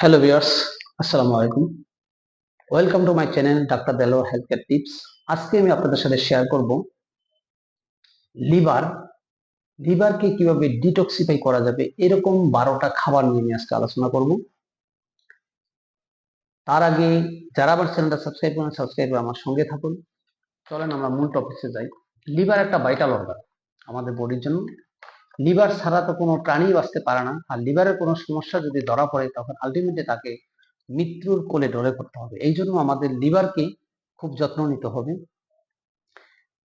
Hello viewers আসসালামু আলাইকুম welcome to my channel doctor দেলো health care tips আজকে আমি আপনাদের সাথে শেয়ার করব লিভার লিভারকে কীভাবে ডিটক্সিফাই করা যাবে, এরকম বারোটা খাবার নিয়ে আমি আজকে আলোচনা করব। তার আগে যারা আমার চ্যানেলটা সাবস্ক্রাইব করেন সাবস্ক্রাইব করে আমার সঙ্গে থাকুন। চলেন আমরা মূল টপিক্সে যাই। লিভার একটা ভাইটাল অর্গান আমাদের বডির জন্য। লিভার ছাড়া তো কোনো প্রাণী বাঁচতে পারে না। আর লিভারের কোনো সমস্যা যদি ধরা পড়ে, তখন আলটিমেটলি তাকে মৃত্যুর কোলে ডলে পড়তে হবে। এই জন্য আমাদের লিভারকে খুব যত্ন নিতে হবে।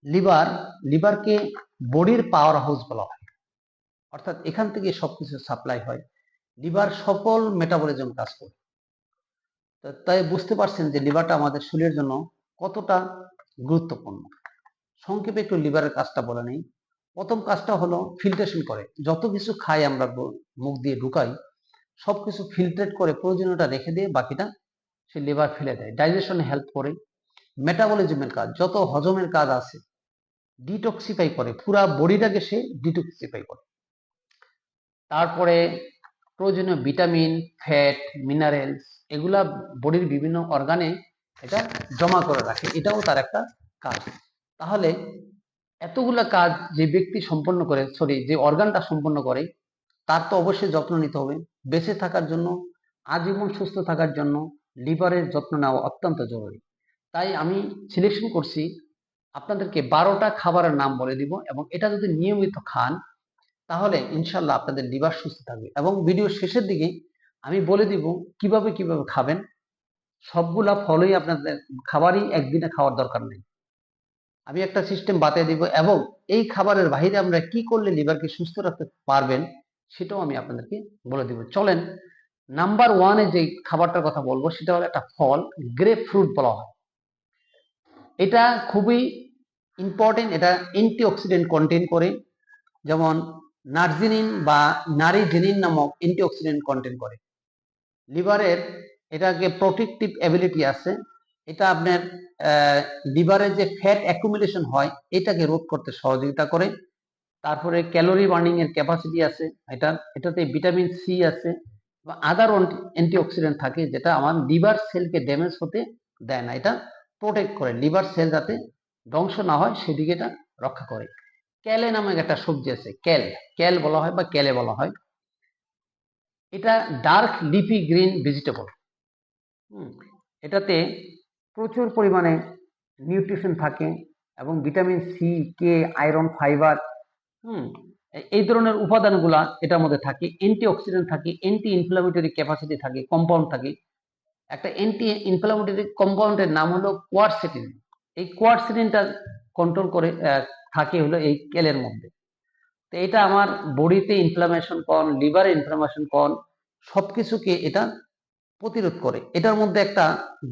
লিভার, লিভারকে বডির পাওয়ার হাউস বলা হয়। অর্থাৎ এখান থেকে সবকিছু সাপ্লাই হয়। লিভার সকল মেটাবলিজম কাজ করে। তাই বুঝতে পারছেন যে লিভারটা আমাদের শরীরের জন্য কতটা গুরুত্বপূর্ণ। সংক্ষেপে একটু লিভারের কাজটা বলে নেই। প্রথম কাজটা হলো ফিল্ট্রেশন করে। যত কিছু খাই আমরা মুখ দিয়ে ঢুকাই, সবকিছু ফিল্ট্রেট করে প্রয়োজনীয়টা রেখে দিয়ে বাকিটা সে লিভার ফেলে দেয়। ডাইজেশনে হেল্প করে। মেটাবলিজমের কাজ, যত হজমের কাজ আছে ডিটক্সিফাই করে। পুরা বডিটাকে সে ডিটক্সিফাই করে। তারপরে প্রয়োজনীয় ভিটামিন ফ্যাট মিনারেলস এগুলা বডির বিভিন্ন অর্গানে এটা জমা করে রাখে। এটাও তার একটা কাজ। তাহলে এতগুলা কাজ যে ব্যক্তি সম্পন্ন করে সরি যে অর্গানটা সম্পন্ন করে, তার তো অবশ্যই যত্ন নিতে হবে। বেঁচে থাকার জন্য, আজীবন সুস্থ থাকার জন্য লিভারের যত্ন নেওয়া অত্যন্ত জরুরি। তাই আমি সিলেকশন করছি আপনাদেরকে বারোটা খাবারের নাম বলে দিব এবং এটা যদি নিয়মিত খান, তাহলে ইনশাল্লাহ আপনাদের লিভার সুস্থ থাকবে। এবং ভিডিও শেষের দিকে আমি বলে দিব কীভাবে কীভাবে খাবেন। সবগুলা ফলই আপনাদের, খাবারই একদিনে খাওয়ার দরকার নেই। আমি একটা সিস্টেম বাতিয়ে দিব এবং এই খাবারের বাইরে আমরা কি করলে লিভারকে সুস্থ রাখতে পারবেন সেটাও আমি আপনাদেরকে বলে দিব। চলেন নাম্বার ওয়ানে যে খাবারটার কথা বলব সেটা হলো একটা ফল গ্রেপ ফ্রুট বলা হয়। এটা খুবই ইম্পর্টেন্ট এটা অ্যান্টিঅক্সিডেন্ট কন্টেন করে। যেমন নার্জিনিন বা নারিজেনিন নামক অ্যান্টিঅক্সিডেন্ট কন্টেন করে। লিভারের এটাকে প্রোটেকটিভ অ্যাবিলিটি আছে। এটা আপনার লিভারে যে ফ্যাট অ্যাকুমুলেশন হয়, এটাকে রোধ করতে সহযোগিতা করে। তারপরে ক্যালোরি বার্নিং এর ক্যাপাসিটি আছে, এটা, এটাতে ভিটামিন সি আছে, বা আদার অ্যান্টিঅক্সিডেন্ট থাকে, যেটা আমার লিভার সেলকে ড্যামেজ হতে দেয় না। এটা প্রোটেক্ট করে লিভার সেল যাতে ধ্বংস না হয়, সেদিকে এটা রক্ষা করে। ক্যালে নামক একটা সবজি আছে, ক্যাল ক্যাল বলা হয় বা ক্যালে বলা হয়। এটা ডার্ক লিপি গ্রিন ভেজিটেবল এটাতে প্রচুর পরিমাণে নিউট্রিশন থাকে এবং vitamin C K iron fibre হুম এই ধরনের উপাদানগুলা এটার মধ্যে থাকে। অ্যান্টি অক্সিডেন্ট থাকে অ্যান্টি ইনফ্লামেটরি ক্যাপাসিটি থাকে কম্পাউন্ড থাকে। একটা অ্যান্টি ইনফ্লামেটরি কম্পাউন্ডের নাম হলো কোয়ারসেটিন এই কোয়ারসেটিনটা কন্ট্রোল করে থাকে হলো এই কেলের মধ্যে। তো এটা আমার বডিতে ইনফ্লামেশন কন লিভারে ইনফ্লামেশন কন সব কিছুকে এটা প্রতিরোধ করে। এটার মধ্যে একটা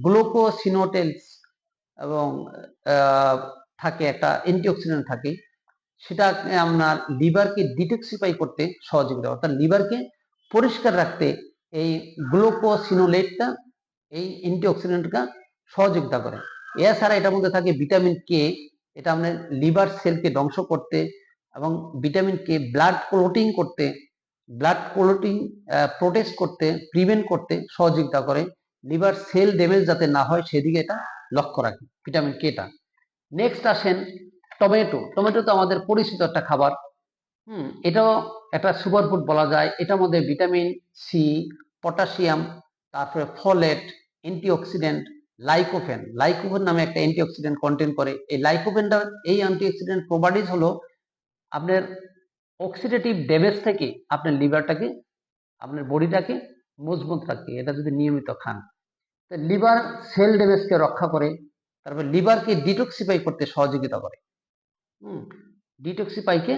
গ্লুকোসিনোটেলস এবং থাকে একটা অ্যান্টিঅক্সিডেন্ট থাকে। সেটা আপনার লিভারকে ডিটক্সিফাই করতে সহযোগিতা অর্থাৎ লিভারকে পরিষ্কার রাখতে এই গ্লুকোসিনোলেটটা, এই অ্যান্টিঅক্সিডেন্টটা সহযোগিতা করে। এছাড়া এটার মধ্যে থাকে ভিটামিন কে। এটা আপনার লিভার সেলকে ধ্বংস করতে এবং ভিটামিন কে, ব্লাড ক্লোটিং করতে ব্লাড ক্লোটিং প্রোটেক্ট করতে প্রিভেন্ট করতে সহযোগিতা করে। লিভার সেল ড্যামেজ যাতে না হয়, সেদিকে এটা লক্ষ্য রাখে ভিটামিন কেটা নেক্সট আসেন টমেটো টমেটো তো আমাদের পরিচিত একটা খাবার। হুম, এটাও একটা সুপারফুড বলা যায়। এটার মধ্যে ভিটামিন সি পটাশিয়াম তারপরে ফলেট অ্যান্টিঅক্সিডেন্ট লাইকোফেন লাইকোফেন নামে একটা অ্যান্টিঅক্সিডেন্ট কন্টেন করে। এই লাইকোফেনটা এই অ্যান্টিঅক্সিডেন্ট প্রপার্টিজ হলো আপনার অক্সিডেটিভ ড্যামেজ থেকে আপনার লিভারটাকে আপনার বডিটাকে মজবুত রাখে, এটা যদি নিয়মিত খান। তো লিভার সেল ড্যামেজকে রক্ষা করে, তারপর লিভারকে ডিটক্সিফাই করতে সহযোগিতা করে। হুম ডিটক্সিফাইকে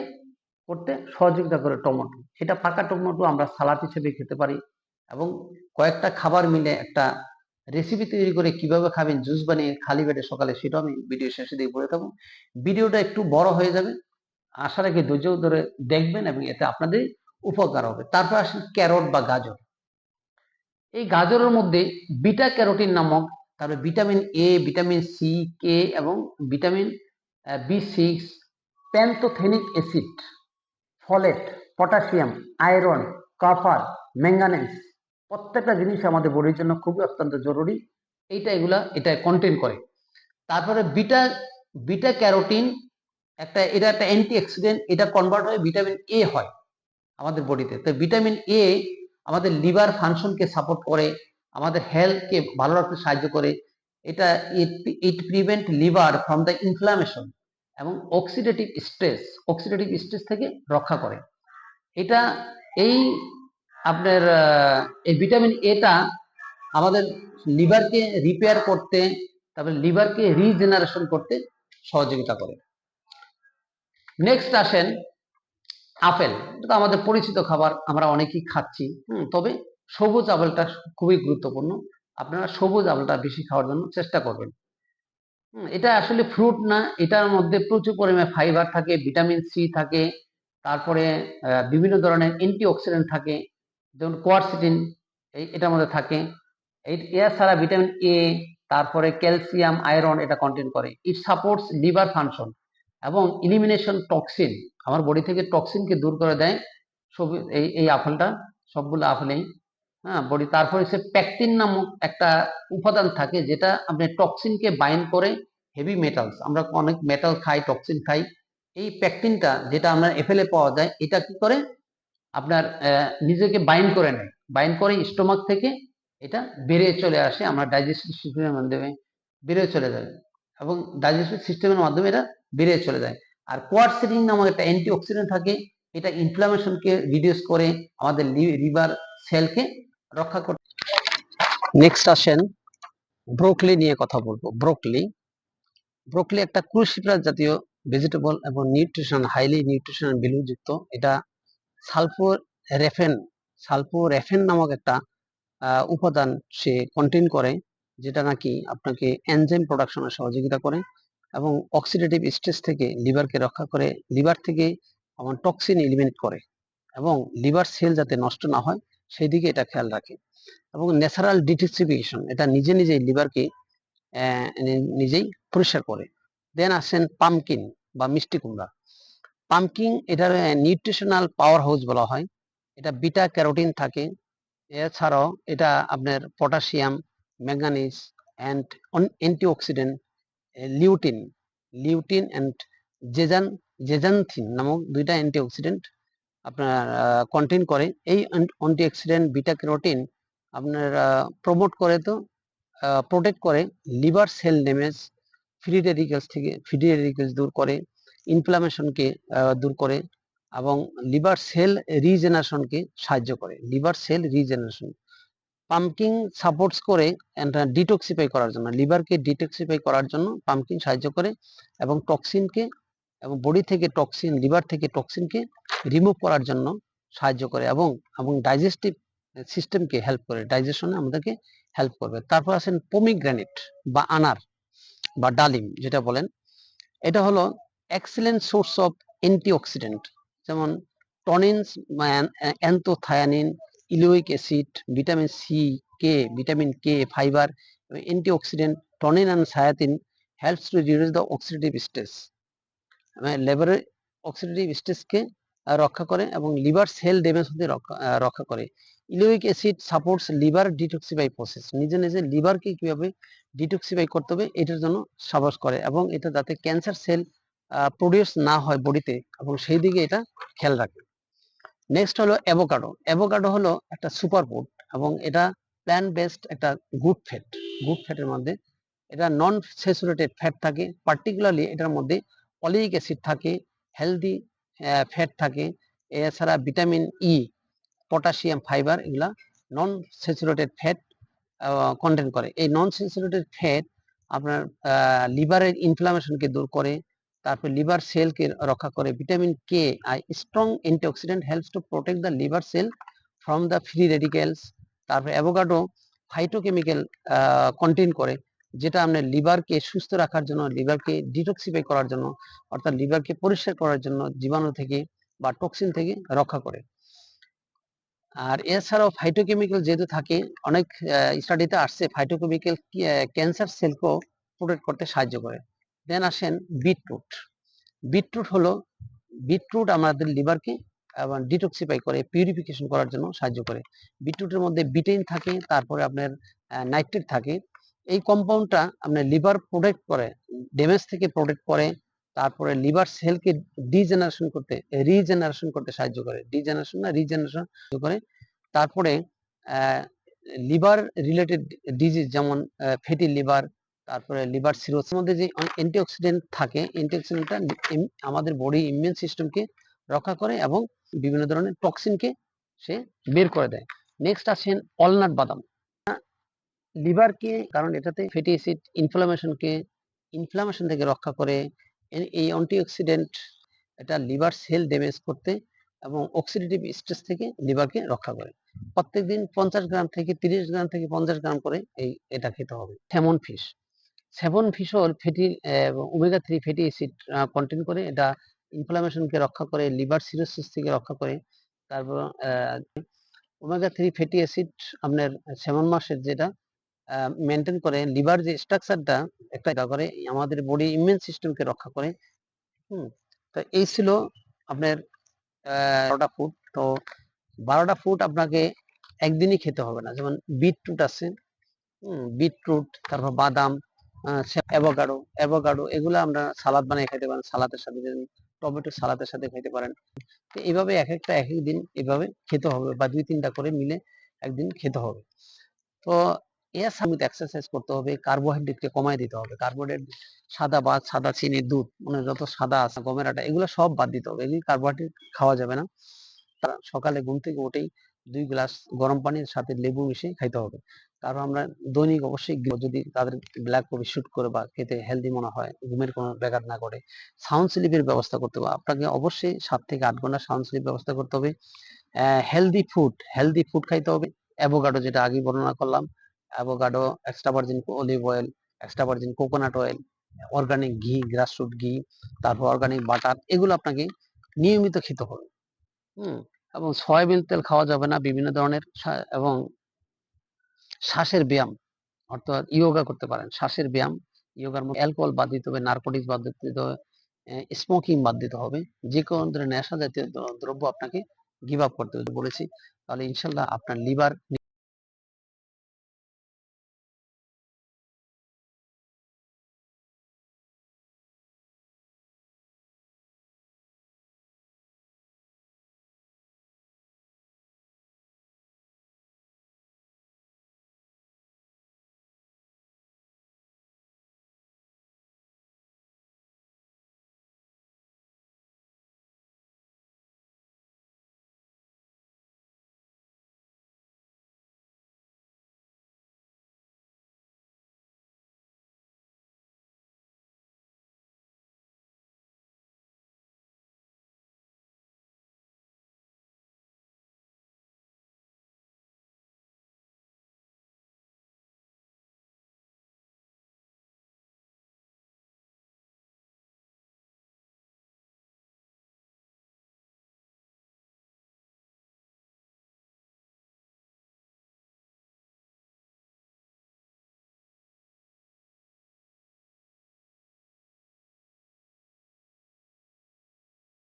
করতে সহযোগিতা করে টমেটো এটা পাকা টমেটো আমরা সালাদ হিসেবে খেতে পারি এবং কয়েকটা খাবার মিলে একটা রেসিপি তৈরি করে কীভাবে খাবেন জুস বানিয়ে খালি পেটে সকালে, সেটাও আমি ভিডিও শেষে দিয়ে বলে দেবো ভিডিওটা একটু বড় হয়ে যাবে আশা রাখি ধৈর্য ধরে দেখবেন এবং এতে আপনাদের উপকার হবে। তারপর আসেন ক্যারট বা গাজর। এই গাজরের মধ্যে বিটা ক্যারোটিন নামক, তারপরে vitamin A vitamin C K এবং vitamin B six pantothenic acid, folate, potassium, iron copper manganese প্রত্যেকটা জিনিস আমাদের বডির জন্য খুবই অত্যন্ত জরুরি। এইটা এগুলা, এটা কন্টেন করে। তারপরে বিটা বিটা ক্যারোটিন একটা, এটা একটা অ্যান্টি অক্সিডেন্ট এটা কনভার্ট হয়ে ভিটামিন এ হয় আমাদের বডিতে তো। ভিটামিন এ আমাদের লিভার ফাংশনকে সাপোর্ট করে, আমাদের হেলথকে ভালো রাখতে সাহায্য করে। এটা it prevent liver from the inflammation এবং অক্সিডেটিভ স্ট্রেস অক্সিডেটিভ স্ট্রেস থেকে রক্ষা করে। এটা, এই আপনার এই ভিটামিন এটা আমাদের লিভারকে রিপেয়ার করতে, তারপরে লিভারকে রিজেনারেশন করতে সহযোগিতা করে। নেক্সট আসেন আপেল। এটা তো আমাদের পরিচিত খাবার আমরা অনেকেই খাচ্ছি। হুম, তবে সবুজ আপেলটা খুবই গুরুত্বপূর্ণ। আপনারা সবুজ আপেলটা বেশি খাওয়ার জন্য চেষ্টা করবেন। এটা আসলে ফ্রুট না এটার মধ্যে প্রচুর পরিমাণে ফাইবার থাকে ভিটামিন সি থাকে তারপরে বিভিন্ন ধরনের অ্যান্টি অক্সিডেন্ট থাকে যেমন কোয়ারসিটিন এটার মধ্যে থাকে। এছাড়া ভিটামিন এ তারপরে ক্যালসিয়াম আয়রন এটা কন্টেন করে। ইট সাপোর্টস লিভার ফাংশন এবং ইলিমিনেশন টক্সিন আমার বডি থেকে টক্সিনকে দূর করে দেয়। সবু- এই এই আপেলটা সবগুলো আপেলেই হ্যাঁ বডি তারপরে সে প্যাকটিন নামক একটা উপাদান থাকে যেটা আপনি টক্সিনকে বাইন্ড করে হেভি মেটালস আমরা অনেক মেটাল খাই টক্সিন খাই। এই প্যাকটিনটা যেটা আমরা এফেলে পাওয়া যায়, এটা কি করে? আপনার নিজেকে বাইন্ড করে নেয়। বাইন্ড করে স্টোমাক থেকে, এটা বেরিয়ে চলে আসে, আমরা ডাইজেস্টিভ সিস্টেমের মাধ্যমে বেরিয়ে চলে যায়। এবং ডাইজেস্টিভ সিস্টেমের মাধ্যমে এটা বেরিয়ে চলে যায়। আর কোয়ারসিটিন নামক একটা অ্যান্টি অক্সিডেন্ট থাকে, এটা ইনফ্লামেশনকে রিডিউস করে আমাদের লিভার সেলকে রক্ষা করতে নেক্সট আসেন ব্রোকলি নিয়ে কথা বলব। ব্রোকলি ব্রোকলি একটা ক্রুশিপ্রাস জাতীয় ভেজিটেবল এবং নিউট্রিশন হাইলি নিউট্রিশন যুক্ত এটা সালফোর রেফেন সালফোর রেফেন নামক একটা উপাদান সে কন্টেন করে, যেটা নাকি আপনাকে এনজাইম প্রোডাকশনে সহযোগিতা করে। এবং অক্সিডেটিভ স্ট্রেস থেকে লিভারকে রক্ষা করে লিভার থেকে আমার টক্সিন এলিমিনেট করে এবং লিভার সেল যাতে নষ্ট না হয় সেই দিকে এটা খেয়াল রাখে এবং ন্যাচারাল ডিটক্সিফিকেশন এটা নিজে নিজেই লিভারকে নিজেই পরিষ্কার করে। দেন আসেন পামকিন বা মিষ্টি কুমড়া। পামকিন এটার নিউট্রিশনাল পাওয়ার হাউস বলা হয়। এটা বিটা ক্যারোটিন থাকে। এছাড়াও এটা আপনার potassium manganese and antioxidant lutein lutein and জেজান, zeaxanthin নামক দুইটা অ্যান্টিঅক্সিডেন্ট আপনার কন্টেন করে। এই অ্যান্টিঅক্সিডেন্ট বিটা ক্যারোটিন আপনার প্রমোট করে তো প্রোটেক্ট করে liver cell damage free radicals থেকে ফ্রি রেডিকেলস দূর করে ইনফ্লামেশনকে দূর করে এবং লিভার সেল রিজেনারেশনকে সাহায্য করে। Liver cell regeneration pumpkin supports করে ডিটক্সিফাই করার জন্য লিভারকে ডিটক্সিফাই করার জন্য পাম্পকিন সাহায্য করে এবং টক্সিনকে এবং বডি থেকে টক্সিন লিভার থেকে টক্সিনকে রিমুভ করার জন্য সাহায্য করে এবং এবং ডাইজেস্টিভ সিস্টেমকে হেল্প করে ডাইজেশনে আমাদেরকে হেল্প করবে। তারপর আছেন পমিগ্রানেট বা আনার বা ডালিম যেটা বলেন। এটা হলো এক্সেলেন্ট সোর্স অফ অ্যান্টিঅক্সিডেন্ট যেমন tannins anthocyanin ellagic acid, vitamin C K vitamin K fiber antioxidant tannin and সায়াতিন helps to reduce the oxidative stress লেবারের অক্সিডেটিভ স্ট্রেসকে রক্ষা করে এবং লিভার সেল ড্যামেজ হতে রক্ষা করে। Ellagic acid supports liver detoxify process নিজে নিজে লিভারকে কীভাবে ডিটক্সিফাই করতে হবে, এটার জন্য সাবাস করে এবং এটা যাতে ক্যান্সার সেল প্রডিউস না হয় বডিতে এবং সেই দিকে এটা খেয়াল রাখে। নেক্সট হলো অ্যাভোকাডো অ্যাভোকাডো হলো একটা সুপার ফুড এবং এটা প্ল্যান্ট বেসড একটা গুড ফ্যাট গুড ফ্যাটের মধ্যে এটা নন স্যাচুরেটেড ফ্যাট থাকে পার্টিকুলারলি এটার মধ্যে অলিক অ্যাসিড থাকে হেলদি ফ্যাট থাকে, এছাড়া ভিটামিন ই পটাশিয়াম ফাইবার এগুলা নন স্যাচুরেটেড ফ্যাট কন্টেন করে। এই নন স্যাচুরেটেড ফ্যাট আপনার লিভারের ইনফ্লামেশনকে দূর করে তারপর লিভার সেলকে রক্ষা করে vitamin K R strong antioxidant helps to protect the liver cell from the free radicals তারপর অ্যাভোকাডো ফাইটোকেমিক্যাল কন্টেন করে, যেটা আপনার লিভারকে সুস্থ রাখার জন্য লিভারকে ডিটক্সিফাই করার জন্য, অর্থাৎ লিভারকে পরিষ্কার করার জন্য জীবাণু থেকে বা টক্সিন থেকে রক্ষা করে। আর এছাড়াও ফাইটোকেমিক্যাল যেহেতু থাকে, অনেক স্টাডিতে আসছে ফাইটোকেমিক্যাল ক্যান্সার সেলকেও প্রোটেক্ট করতে সাহায্য করে। দেন আসেন বিটরুট বিটরুট হলো বিটরুট আমাদের লিভারকে এবং ডিটক্সিফাই করে পিউরিফিকেশন করার জন্য সাহায্য করে। বিটরুটের মধ্যে বিটেইন থাকে, তারপরে আপনার নাইট্রেট থাকে। এই কম্পাউন্ডটা আপনার লিভার প্রোটেক্ট করে ড্যামেজ থেকে প্রোটেক্ট করে, তারপরে লিভার সেলকে ডিজেনারেশন করতে রিজেনারেশন করতে সাহায্য করে। ডিজেনারেশন না রিজেনারেশন করে। তারপরে লিভার রিলেটেড ডিজিজ যেমন ফ্যাটি লিভার তারপরে লিভার সিরোসিস মধ্যে যে অ্যান্টিঅক্সিডেন্ট থাকে অ্যান্টিঅক্সিডেন্টটা আমাদের বডি ইমিউন সিস্টেমকে রক্ষা করে এবং বিভিন্ন ধরনের টক্সিনকে সে বের করে দেয়। নেক্সট আসেন অলনাট বাদাম। লিভারকে কারণ এটাতে ফ্যাটি অ্যাসিড ইনফ্লামেশনকে ইনফ্লামেশন থেকে রক্ষা করে এই অ্যান্টিঅক্সিডেন্ট এটা লিভার সেল ড্যামেজ করতে এবং অক্সিডেটিভ স্ট্রেস থেকে লিভারকে রক্ষা করে। প্রত্যেকদিন পঞ্চাশ গ্রাম থেকে তিরিশ গ্রাম থেকে পঞ্চাশ গ্রাম করে এই, এটা খেতে হবে। Salmon fish salmon ফিশও fatty omega three fatty acid contain করে। এটা ইনফ্লামেশনকে রক্ষা করে, লিভার সিরোসিস থেকে রক্ষা করে। তারপর ওমেগা থ্রি ফ্যাটি অ্যাসিড আপনার সেভেন মাসের যেটা মেনটেন করে, লিভার যে স্ট্রাকচারটা একটা করে, আমাদের বডি ইমিউন সিস্টেমকে রক্ষা করে। হুম, তো এই ছিল আপনার বারোটা ফুড তো বারোটা ফুড আপনাকে একদিনই খেতে হবে না। যেমন বিটরুট আছে বিটরুট, তারপর বাদাম অ্যাভোকাডো অ্যাভোকাডো এগুলো আমরা সালাদ বানিয়ে খেতে পারেন সালাদের সাথে টমেটো সালাদের সাথে খেতে পারেন। তো এইভাবে এক একটা এক দিন এভাবে খেতে হবে বা দুই তিনটা করে মিলে একদিন খেতে হবে। তো এর সামনে এক্সারসাইজ করতে হবে কার্বোহাইড্রেটকে কমায় দিতে হবে। কার্বোহাইড্রেট সাদা ভাত সাদা চিনি, দুধ মানে যত সাদা আছে, গমের আটা, এগুলো সব বাদ দিতে হবে। এগুলি কার্বোহাইড্রেট খাওয়া যাবে না। সকালে ঘুম থেকে উঠেই দুই গ্লাস গরম পানির সাথে লেবু মিশিয়ে খাইতে হবে। তারপর আমরা দৈনিক অবশ্যই যদি তাদের ব্ল্যাক কফি শুট করে বা খেতে হেলদি মনে হয়, ঘুমের কোনো ব্যাঘাত না করে সাউন্ড স্লিপের ব্যবস্থা করতে হবে। আপনাকে অবশ্যই সাত থেকে আট ঘণ্টা সাউন্ড স্লিপ ব্যবস্থা করতে হবে। হেলদি ফুড হেলদি ফুড খাইতে হবে। অ্যাভোকাডো যেটা আগে বর্ণনা করলাম avocado extra virgin olive oil extra virgin coconut oil organic ghee grassroot ghee, তারপর অর্গানিক বাটার এগুলো আপনাকে নিয়মিত খেতে হবে। হুম, এবং সয়াবিন তেল খাওয়া যাবে না, বিভিন্ন ধরনের এবং শ্বাসের ব্যায়াম, অর্থাৎ ইয়োগা করতে পারেন। শ্বাসের ব্যায়াম, ইয়োগার মধ্যে অ্যালকোহল বাদ দিতে হবে, নার্কোটিক্স বাদ দিতে হবে স্মোকিং বাদ দিতে হবে যে কোনো ধরনের নেশা জাতীয় দ্রব্য আপনাকে গিভ আপ করতে হবে বলেছি। তাহলে ইনশাল্লাহ আপনার লিভার